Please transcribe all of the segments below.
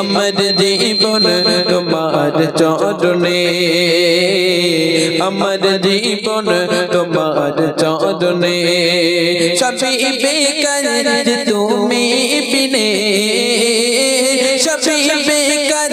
আমার জীবন তোমার চরণে। আমার জীবন তোমার চরণে। সবই বেকার তুমি বিনে। সবই বেকার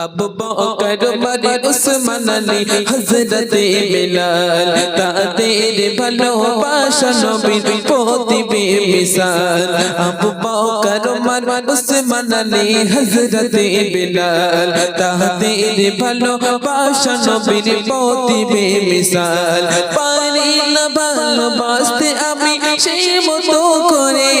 আবু বকর উমর উসমান আলী হযরত বিলাল তাদের ভালোবাসা নবীর প্রতিবে মিসাল আবু বকর উমর উসমান আলী হযরত বিলাল তাদের ভালোবাসা নবীর প্রতিবে মিসাল পারি না ভালোবাসতে আমি সেই মতো করে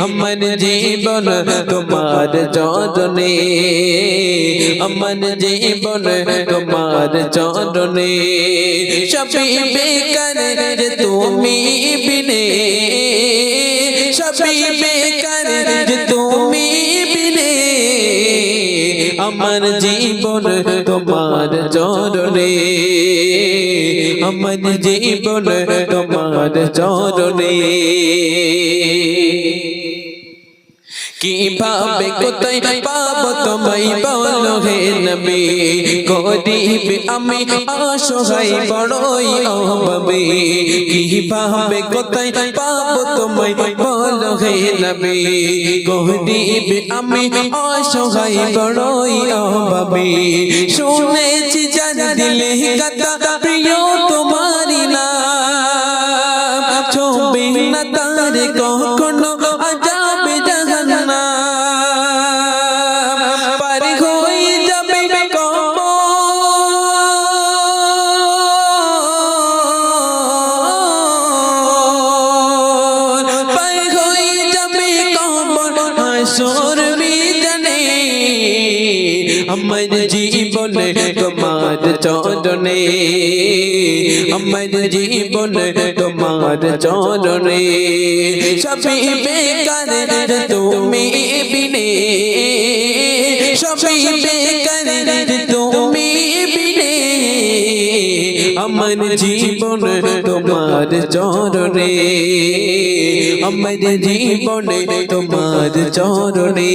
আমার জীবন তোমার চরণে আমার জীবন তোমার চরণে সবই বেকার তুমি বিনে সবই বেকার তুমি বিনে আমার জীবন তোমার চরণে আমার জীবন তোমার চরণে। কীভাবে কোথায় পাব তোমায় বলো হে নবী? গরিব আমি অসহায় বড়ই অভাবে। কীভাবে কোথায় পাব তোমায় বলো হে নবী? গরিব আমি অসহায় বড়ই অভাবে। শুনেছি জান দিলে কথা আমার জীবন তোমার চরণে আমার জীবন তোমার চরণে সবই বেকার তুমি বিনে সবই বেকার তুমি বিনে আমার জীবন তোমার চরণে আমার জীবন তোমার চরণে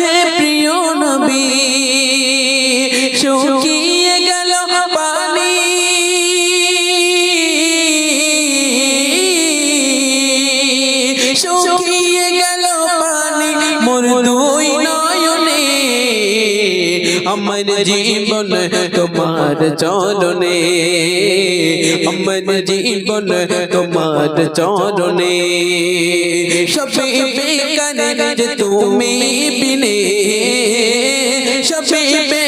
হে প্রিয় নবী শুকিয়ে আমার জীবন তোমার চরণে। আমার জীবন তোমার চরণে। সবে বেকার তুমি বিনে। সবে